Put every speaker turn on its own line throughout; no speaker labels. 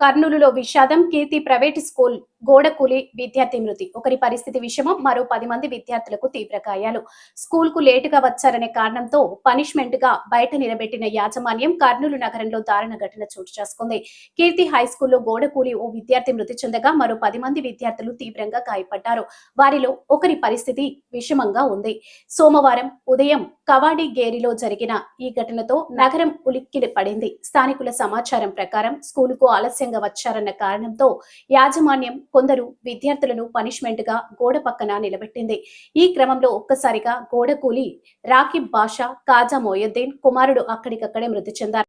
కర్నూలులో విషాదం కీర్తి private school గోడకూలి విద్యార్థి మృతి. ఒకరి పరిస్థితి విషమం మరో పది మంది విద్యార్థులకు తీవ్ర గాయాలు. స్కూల్కు లేటుగా వచ్చారనే కారణంతో పనిష్మెంట్గా బయట నిలబెట్టిన యాజమాన్యం కర్నూలు నగరంలో దారుణ ఘటన చోటు చేసుకుంది. కీర్తి హై స్కూల్లో గోడకూలి ఓ విద్యార్థి మృతి చెందగా మరో పది మంది విద్యార్థులు తీవ్రంగా గాయపడ్డారు. వారిలో ఒకరి పరిస్థితి విషమంగా ఉంది. సోమవారం ఉదయం కవాడి గేరిలో జరిగిన ఈ ఘటనతో నగరం ఉలిక్కిడి పడింది స్థానికుల సమాచారం ప్రకారం స్కూలుకు ఆలస్యంగా వచ్చారన్న కారణంతో యాజమాన్యం కొందరు విద్యార్థులను పనిష్మెంట్గా గోడ పక్కన నిలబెట్టింది. ఈ క్రమంలో ఒక్కసారిగా గోడ కూలి రాకిబ్ బాషా కాజా మొయద్దీన్ కుమారుడు అక్కడికక్కడే మృతి చెందారు.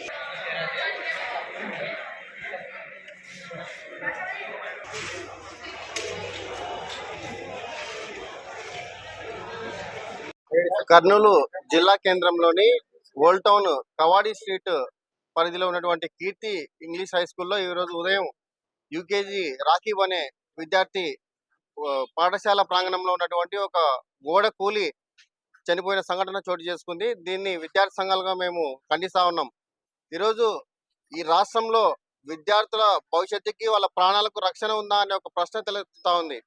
కర్నూలు జిల్లా కేంద్రంలోని ఓల్డ్ టౌన్ కవాడి స్ట్రీట్ పరిధిలో ఉన్నటువంటి కీర్తి ఇంగ్లీష్ హై స్కూల్లో ఈ రోజు ఉదయం యూకేజీ రాకీబ్ అనే విద్యార్థి పాఠశాల ప్రాంగణంలో ఉన్నటువంటి ఒక గోడ కూలి చనిపోయిన సంఘటన చోటు చేసుకుంది. దీన్ని విద్యార్థి సంఘాలుగా మేము ఖండిస్తా ఉన్నాం. ఈరోజు ఈ రాష్ట్రంలో విద్యార్థుల భవిష్యత్తుకి వాళ్ళ ప్రాణాలకు రక్షణ ఉందా అనే ఒక ప్రశ్న తెలుస్తా ఉంది.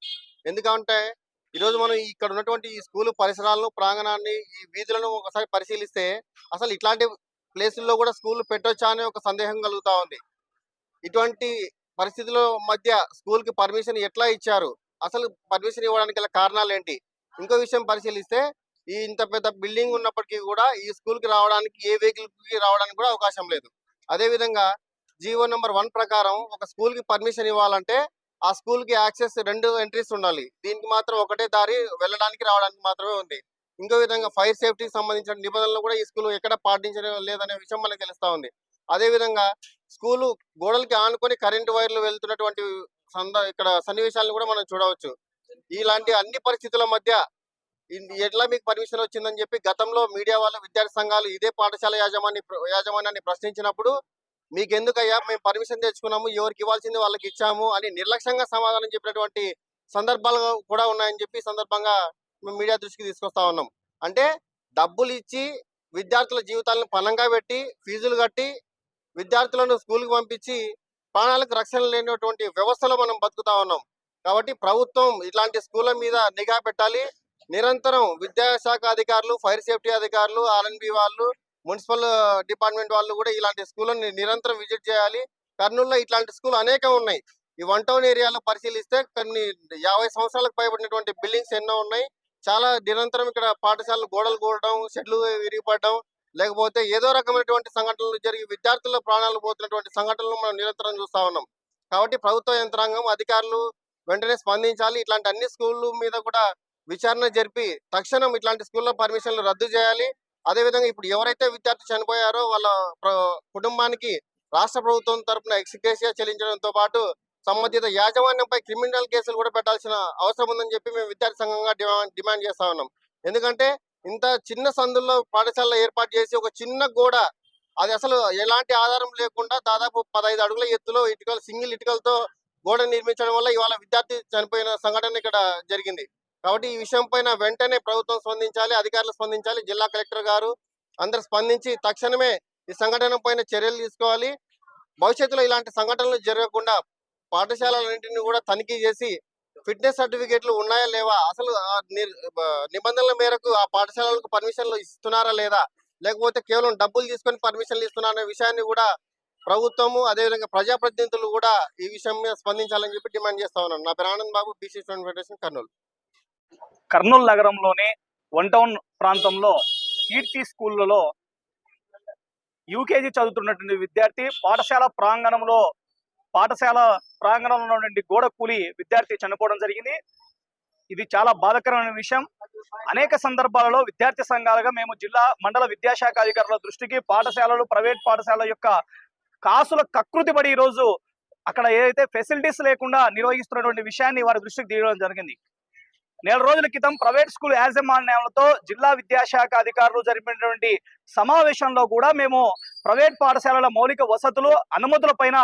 ఎందుకంటే ఈరోజు మనం ఇక్కడ ఉన్నటువంటి ఈ స్కూల్ పరిసరాలను ప్రాంగణాన్ని ఈ వీధులను ఒకసారి పరిశీలిస్తే అసలు ఇట్లాంటి ప్లేసుల్లో కూడా స్కూల్ పెట్టొచ్చా అనే ఒక సందేహం కలుగుతూ ఉంది. ఇటువంటి పరిస్థితుల మధ్య స్కూల్కి పర్మిషన్ ఎట్లా ఇచ్చారు? అసలు పర్మిషన్ ఇవ్వడానికి గల కారణాలు ఏంటి? ఇంకో విషయం పరిశీలిస్తే ఈ ఇంత పెద్ద బిల్డింగ్ ఉన్నప్పటికీ కూడా ఈ స్కూల్కి రావడానికి ఏ వెహికల్కి రావడానికి కూడా అవకాశం లేదు. అదే విధంగా జీవో నెంబర్ వన్ ప్రకారం ఒక స్కూల్కి పర్మిషన్ ఇవ్వాలంటే ఆ స్కూల్కి యాక్సెస్ రెండు ఎంట్రీస్ ఉండాలి. దీనికి మాత్రం ఒకటే దారి వెళ్ళడానికి రావడానికి మాత్రమే ఉంది. ఇంకో విధంగా ఫైర్ సేఫ్టీకి సంబంధించిన నిబంధనలు కూడా ఈ స్కూల్ ఎక్కడ పాటించడం లేదనే విషయం మనకు తెలుస్తా ఉంది. అదే విధంగా స్కూలు గోడలకి ఆనుకొని కరెంటు వైర్లు వెళ్తున్నటువంటి సంద ఇక్కడ సన్నివేశాలను కూడా మనం చూడవచ్చు. ఇలాంటి అన్ని పరిస్థితుల మధ్య ఎట్లా మీకు పర్మిషన్ వచ్చిందని చెప్పి గతంలో మీడియా వాళ్ళు విద్యార్థి సంఘాలు ఇదే పాఠశాల యాజమాన్య యాజమాన్యాన్ని ప్రశ్నించినప్పుడు మీకెందుకయ్యా? మేము పర్మిషన్ తెచ్చుకున్నాము ఎవరికి ఇవ్వాల్సింది వాళ్ళకి ఇచ్చాము అని నిర్లక్ష్యంగా సమాధానం చెప్పినటువంటి సందర్భాలు కూడా ఉన్నాయని చెప్పి సందర్భంగా మేము మీడియా దృష్టికి తీసుకొస్తా ఉన్నాం. అంటే డబ్బులు ఇచ్చి విద్యార్థుల జీవితాలను పణంగా పెట్టి ఫీజులు కట్టి విద్యార్థులను స్కూల్కి పంపించి ప్రాణాలకు రక్షణ లేనటువంటి వ్యవస్థలో మనం బతుకుతా ఉన్నాం. కాబట్టి ప్రభుత్వం ఇట్లాంటి స్కూళ్ళ మీద నిఘా పెట్టాలి. నిరంతరం విద్యాశాఖ అధికారులు ఫైర్ సేఫ్టీ అధికారులు ఆర్ఎన్బి వాళ్ళు మున్సిపల్ డిపార్ట్మెంట్ వాళ్ళు కూడా ఇలాంటి స్కూళ్ళని నిరంతరం విజిట్ చేయాలి. కర్నూలులో ఇట్లాంటి స్కూల్ అనేకం ఉన్నాయి. ఈ వన్ టౌన్ ఏరియాలో పరిశీలిస్తే కొన్ని యాభై సంవత్సరాలకు పైబడినటువంటి బిల్డింగ్స్ ఎన్నో ఉన్నాయి. చాలా నిరంతరం ఇక్కడ పాఠశాలలు గోడలు కూడడం షెడ్లు విరిగిపడడం లేకపోతే ఏదో రకమైనటువంటి సంఘటనలు జరిగి విద్యార్థుల ప్రాణాలు పోతున్నటువంటి సంఘటనలు మనం నిరంతరం చూస్తా ఉన్నాం. కాబట్టి ప్రభుత్వ యంత్రాంగం అధికారులు వెంటనే స్పందించాలి. ఇట్లాంటి అన్ని స్కూళ్ళ మీద కూడా విచారణ జరిపి తక్షణం ఇట్లాంటి స్కూళ్ళ పర్మిషన్లు రద్దు చేయాలి. అదేవిధంగా ఇప్పుడు ఎవరైతే విద్యార్థి చనిపోయారో వాళ్ళ కుటుంబానికి రాష్ట్ర ప్రభుత్వం తరపున ఎక్స్గ్రేసియా చెల్లించడంతో పాటు సంబంధిత యాజమాన్యంపై క్రిమినల్ కేసులు కూడా పెట్టాల్సిన అవసరం ఉందని చెప్పి మేము విద్యార్థి సంఘంగా డిమాండ్ డిమాండ్ చేస్తా ఉన్నాం. ఎందుకంటే ఇంత చిన్న సందుల్లో పాఠశాల ఏర్పాటు చేసి ఒక చిన్న గోడ అది అసలు ఎలాంటి ఆధారం లేకుండా దాదాపు పదహైదు అడుగుల ఎత్తులో ఇటుకలు సింగిల్ ఇటుకలతో గోడ నిర్మించడం వల్ల ఇవాళ విద్యార్థి చనిపోయిన సంఘటన ఇక్కడ జరిగింది. కాబట్టి ఈ విషయం పైన వెంటనే ప్రభుత్వం స్పందించాలి అధికారులు స్పందించాలి జిల్లా కలెక్టర్ గారు అందరు స్పందించి తక్షణమే ఈ సంఘటన పైన చర్యలు తీసుకోవాలి. భవిష్యత్తులో ఇలాంటి సంఘటనలు జరగకుండా పాఠశాలలన్నింటినీ కూడా తనిఖీ చేసి ఫిట్నెస్ సర్టిఫికేట్లు ఉన్నాయా లేవా అసలు నిబంధనల మేరకు ఆ పాఠశాలలకు పర్మిషన్లు ఇస్తున్నారా లేదా లేకపోతే కేవలం డబ్బులు తీసుకొని పర్మిషన్లు ఇస్తున్నారనే విషయాన్ని కూడా ప్రభుత్వము అదేవిధంగా ప్రజాప్రతినిధులు కూడా ఈ విషయం మీద స్పందించాలని చెప్పి డిమాండ్ చేస్తా ఉన్నాను. నా పేరు Anand Babu BC student federation Kurnool.
Kurnool నగరంలోని వన్ టౌన్ ప్రాంతంలో కీర్తి స్కూళ్ళలో యూకేజీ చదువుతున్నటువంటి విద్యార్థి పాఠశాల ప్రాంగణంలో పాఠశాల ప్రాంగణంలో నుండి గోడ కూలి విద్యార్థి చనిపోవడం జరిగింది. ఇది చాలా బాధాకరమైన విషయం. అనేక సందర్భాలలో విద్యార్థి సంఘాలుగా మేము జిల్లా మండల విద్యాశాఖ అధికారుల దృష్టికి పాఠశాలలు ప్రైవేట్ పాఠశాల యొక్క కాసుల కకృతి పడి ఈరోజు అక్కడ ఏదైతే ఫెసిలిటీస్ లేకుండా నిర్వహిస్తున్నటువంటి విషయాన్ని వారి దృష్టికి తీయడం జరిగింది. నెల రోజుల క్రితం ప్రైవేట్ స్కూల్ యాజమాన్యాలతో జిల్లా విద్యాశాఖ అధికారులు జరిపినటువంటి సమావేశంలో కూడా మేము ప్రైవేట్ పాఠశాలల మౌలిక వసతులు అనుమతుల పైన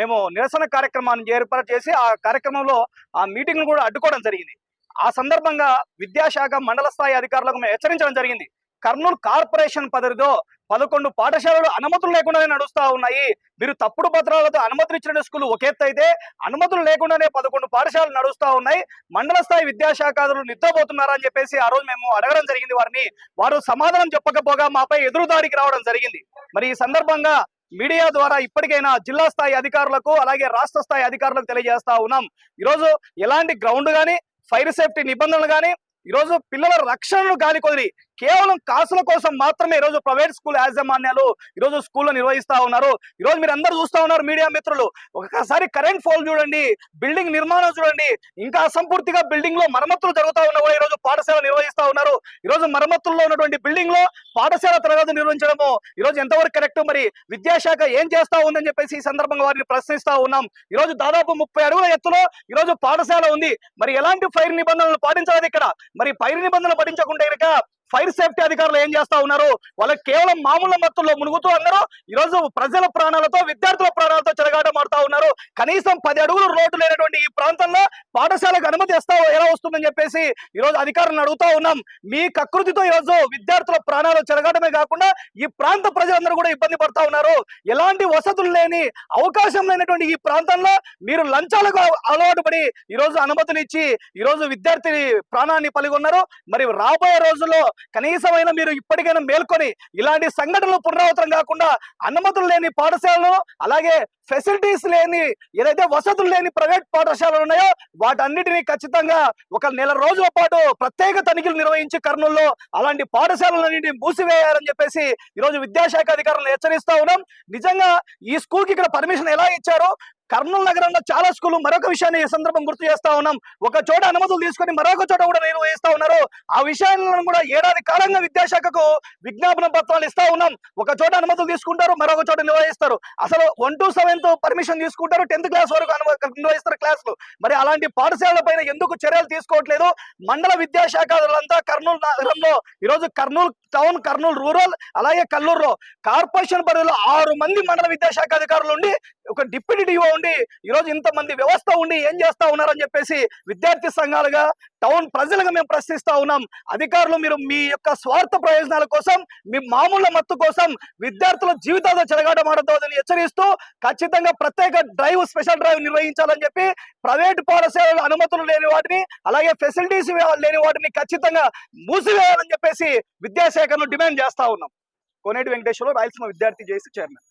మేము నిరసన కార్యక్రమాన్ని ఏర్పాటు చేసి ఆ కార్యక్రమంలో ఆ మీటింగ్ కూడా అడ్డుకోవడం జరిగింది. ఆ సందర్భంగా విద్యాశాఖ మండల స్థాయి అధికారులకు మేము హెచ్చరించడం జరిగింది. కర్నూలు కార్పొరేషన్ పరిధిలో పదకొండు పాఠశాలలు అనుమతులు లేకుండానే నడుస్తూ ఉన్నాయి. మీరు తప్పుడు పత్రాలతో అనుమతులు ఇచ్చిన స్కూల్ ఒక ఎత్తు అయితే అనుమతులు లేకుండానే పదకొండు పాఠశాలలు నడుస్తూ ఉన్నాయి. మండల స్థాయి విద్యాశాఖలు నిద్రపోతున్నారా అని చెప్పేసి ఆ రోజు మేము అడగడం జరిగింది వారిని. వారు సమాధానం చెప్పకపోగా మాపై ఎదురుదాడికి రావడం జరిగింది. మరి ఈ సందర్భంగా మీడియా ద్వారా ఇప్పటికైనా జిల్లా స్థాయి అధికారులకు అలాగే రాష్ట్ర స్థాయి అధికారులకు తెలియజేస్తా ఉన్నాం. ఈరోజు ఎలాంటి గ్రౌండ్ కానీ ఫైర్ సేఫ్టీ నిబంధనలు కానీ ఈరోజు పిల్లల రక్షణను గాలి కొదిరి కేవలం కాసుల కోసం మాత్రమే ఈరోజు ప్రైవేట్ స్కూల్ యాజమాన్యాలు ఈరోజు స్కూల్లో నిర్వహిస్తా ఉన్నారు. ఈరోజు మీరు అందరూ చూస్తా ఉన్నారు మీడియా మిత్రులు. ఒకసారి కరెంట్ ఫోల్ చూడండి బిల్డింగ్ నిర్మాణం చూడండి ఇంకా అసంపూర్తిగా బిల్డింగ్లో మరమ్మతులు జరుగుతా ఉన్నా కూడా ఈరోజు పాఠశాల నిర్వహిస్తా ఉన్నారు. ఈరోజు మరమ్మతుల్లో ఉన్నటువంటి బిల్డింగ్లో పాఠశాల తరగతి నిర్వహించడము ఈరోజు ఎంతవరకు కరెక్ట్ మరి విద్యాశాఖ ఏం చేస్తా ఉందని చెప్పేసి ఈ సందర్భంగా వారిని ప్రశ్నిస్తా ఉన్నాం. ఈరోజు దాదాపు ముప్పై అడుగుల ఎత్తులో ఈరోజు పాఠశాల ఉంది. మరి ఎలాంటి ఫైర్ నిబంధనలు పాటించాలి ఇక్కడ? మరి ఫైర్ నిబంధనలు పాటించకుండా కనుక ఫైర్ సేఫ్టీ అధికారులు ఏం చేస్తా ఉన్నారు? వాళ్ళకి కేవలం మామూలు మత్తుల్లో మునుగుతూ అందరూ ఈరోజు ప్రజల ప్రాణాలతో విద్యార్థుల ప్రాణాలతో చెలగాటమాడుతా ఉన్నారు. కనీసం పది అడుగులు రోడ్డు లేనటువంటి ఈ ప్రాంతంలో పాఠశాలకు అనుమతి ఇస్తా ఎలా వస్తుందని చెప్పేసి ఈరోజు అధికారులను అడుగుతా ఉన్నాం. మీ కకృతితో ఈరోజు విద్యార్థుల ప్రాణాలు చెలగాటమే కాకుండా ఈ ప్రాంత ప్రజలందరూ కూడా ఇబ్బంది పడతా ఉన్నారు. ఎలాంటి వసతులు లేని అవకాశం లేనటువంటి ఈ ప్రాంతంలో మీరు లంచాలకు అలవాటు పడి ఈరోజు అనుమతులు ఇచ్చి ఈరోజు విద్యార్థి ప్రాణాన్ని పలిగొన్నారు మరి రాబోయే రోజుల్లో కనీసమైన మీరు ఇప్పటికైనా మేల్కొని ఇలాంటి సంఘటనలు పునరావృతం కాకుండా అనుమతులు లేని పాఠశాలలు అలాగే ఫెసిలిటీస్ లేని ఏదైతే వసతులు లేని ప్రైవేట్ పాఠశాలలు ఉన్నాయో వాటన్నిటిని ఖచ్చితంగా ఒక నెల రోజుల పాటు ప్రత్యేక తనిఖీలు నిర్వహించి కర్నూలులో అలాంటి పాఠశాలలన్నింటినీ మూసివేయాలని చెప్పేసి ఈరోజు విద్యాశాఖ అధికారులను హెచ్చరిస్తా ఉన్నాం. నిజంగా ఈ స్కూల్కి ఇక్కడ పర్మిషన్ ఎలా ఇచ్చారో కర్నూలు నగరంలో చాలా స్కూల్ మరొక విషయాన్ని ఈ సందర్భం గుర్తు చేస్తా ఉన్నాం. ఒక చోట అనుమతులు తీసుకొని మరొక చోట కూడా నిర్వహిస్తా ఉన్నారు. ఆ విషయాలను కూడా ఏడాది కాలంగా విద్యాశాఖకు విజ్ఞాపన పత్రాలు ఇస్తా ఉన్నాం. ఒక చోట అనుమతులు తీసుకుంటారు మరొక చోట నిర్వహిస్తారు. అసలు వన్ టు సెవెంత్ పర్మిషన్ తీసుకుంటారు. టెన్త్ క్లాస్ వరకు నిర్వహిస్తారు క్లాసులు మరి అలాంటి పాఠశాలల పైన ఎందుకు చర్యలు తీసుకోవట్లేదు? మండల విద్యాశాఖలంతా కర్నూలు నగరంలో ఈరోజు కర్నూలు టౌన్ కర్నూలు రూరల్ అలాగే కల్లూరులో. కార్పొరేషన్ పరిధిలో ఆరు మంది మండల విద్యాశాఖ అధికారులు ఉండి ఒక డిప్యూటీ డిఓ ఉండి ఈరోజు ఇంతమంది వ్యవస్థ ఉండి ఏం చేస్తా ఉన్నారని చెప్పేసి విద్యార్థి సంఘాలుగా టౌన్ ప్రజలుగా మేము ప్రశ్నిస్తా ఉన్నాం. అధికారులు మీరు మీ యొక్క స్వార్థ ప్రయోజనాల కోసం మీ మామూలు మత్తు కోసం విద్యార్థుల జీవితాలతో చెలగాటమాడద్దని హెచ్చరిస్తూ ఖచ్చితంగా ఖచ్చితంగా ప్రత్యేక డ్రైవ్ స్పెషల్ డ్రైవ్ నిర్వహించాలని చెప్పి ప్రైవేట్ పాఠశాలలు అనుమతులు లేని వాటిని అలాగే ఫెసిలిటీస్ లేని వాటిని ఖచ్చితంగా మూసివేయాలని చెప్పేసి విద్యాశాఖను డిమాండ్ చేస్తా ఉన్నాం. కోనేటి వెంకటేశ్వరరావు రాయలసీమ విద్యార్థి చేసి చైర్మన్.